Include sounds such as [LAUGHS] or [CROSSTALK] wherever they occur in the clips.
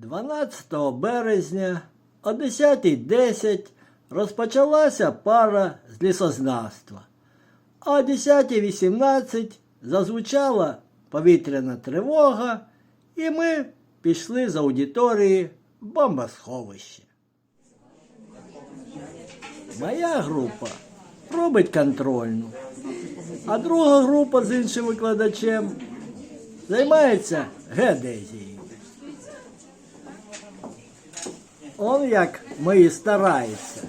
12 березня о 10.10 розпочалася пара з лісознавства, а о 10.18 зазвучала повітряна тривога, і ми пішли з аудиторії в бомбосховище. Моя група робить контрольну, а друга група з іншим викладачем займається геодезією. Он як мої стараються.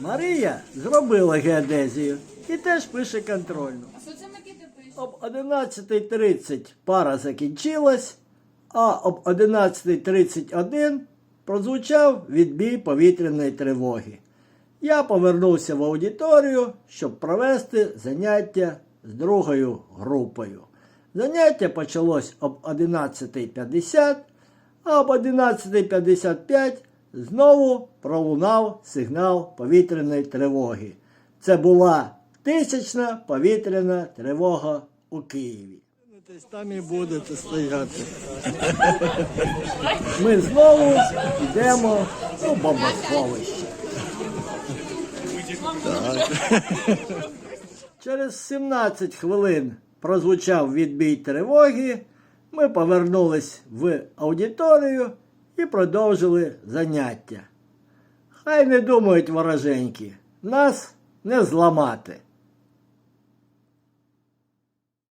Марія зробила геодезію і теж пише контрольну. А що це Микита пише? Об 11.30 пара закінчилась, а об 11.31 прозвучав відбій повітряної тривоги. Я повернувся в аудиторію, щоб провести заняття з другою групою. Заняття почалось об 11.50, а об 11.55 знову пролунав сигнал повітряної тривоги. Це була тисячна повітряна тривога у Києві. Там і будете стояти. [LAUGHS] Ми знову йдемо у бомбосховище. Через 17 хвилин прозвучав відбій тривоги. Ми повернулись в аудиторію і продовжили заняття. Хай не думають вороженьки, нас не зламати.